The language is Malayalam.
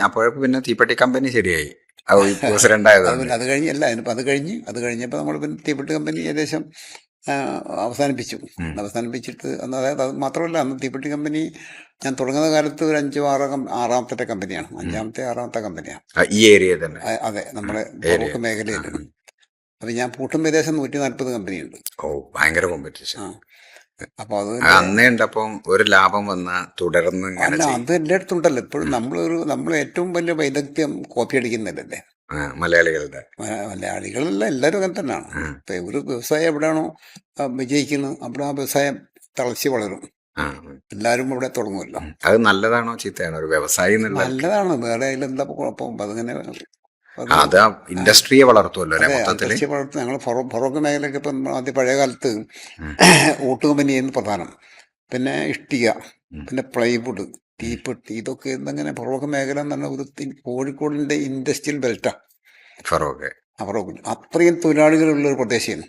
അപ്പോഴേക്കും പിന്നെ തീപ്പെട്ടി കമ്പനി ശരിയായി. അത് പ്രസിഡന്റ് അത് കഴിഞ്ഞ് അല്ല അതിനിപ്പോൾ അത് കഴിഞ്ഞ് അത് കഴിഞ്ഞപ്പോൾ നമ്മൾ പിന്നെ തീപ്പെട്ടി കമ്പനി ഏകദേശം അവസാനിപ്പിച്ചു. അവസാനിപ്പിച്ചിട്ട് അന്ന് അതായത് അത് മാത്രമല്ല അന്ന് തീപ്പെട്ടി കമ്പനി ഞാൻ തുടങ്ങുന്ന കാലത്ത് ഒരു അഞ്ചോ ആറോ ആറാമത്തെ കമ്പനിയാണ്. അഞ്ചാമത്തെ ആറാമത്തെ കമ്പനിയാണ്. ഈ ഏരിയ തന്നെ. അതെ നമ്മുടെ മേഖലയിൽ അപ്പം ഞാൻ പൂട്ടും വിദേശം നൂറ്റി നാൽപ്പത് കമ്പനിയുണ്ട്. ഓ ഭയങ്കര കോമ്പറ്റീഷൻ അപ്പൊ അത് അന്നേ ഉണ്ടപ്പം ഒരു ലാഭം വന്ന തുടർന്ന് അല്ല. അത് എന്റെ അടുത്തുണ്ടല്ലോ ഇപ്പോഴും നമ്മളൊരു നമ്മൾ ഏറ്റവും വലിയ വൈദഗ്ധ്യം കോപ്പി അടിക്കുന്നില്ലല്ലേ മലയാളികളുടെ. മലയാളികളല്ല എല്ലാവരും അങ്ങനെ തന്നെയാണ്. ഇപ്പൊ ഒരു വ്യവസായം എവിടെയാണോ വിജയിക്കുന്നത് അവിടെ ആ വ്യവസായം തളർച്ച വളരും. എല്ലാരും എല്ലാവരും ഇവിടെ തുടങ്ങുമല്ലോ. അത് നല്ലതാണോ ചീത്തയാണോ? ഒരു വ്യവസായി നല്ലതാണ്. വേറെ അതിലെന്താ കുഴപ്പം? അതിങ്ങനെ അത് ഇൻഡസ്ട്രിയെ വളർത്തുമല്ലോ ഇൻഡസ്ട്രിയെ വളർത്തും. ഞങ്ങൾ ഫറോക്ക് മേഖലയൊക്കെ ഇപ്പം ആദ്യ പഴയ കാലത്ത് ഓട്ടുകമ്പനിയായിരുന്നു പ്രധാനം. പിന്നെ ഇഷ്ടിക പിന്നെ പ്ലൈവുഡ് തീപ്പെട്ടി ഇതൊക്കെ ഇന്നങ്ങനെ ഫറോക്ക് മേഖല എന്ന് പറഞ്ഞാൽ ഒരു കോഴിക്കോടിന്റെ ഇൻഡസ്ട്രിയൽ ബെൽറ്റാണ് ഫറോക്ക്. ഫറോക്ക്. അത്രയും തൊഴിലാളികളുള്ള ഒരു പ്രദേശമാണ്.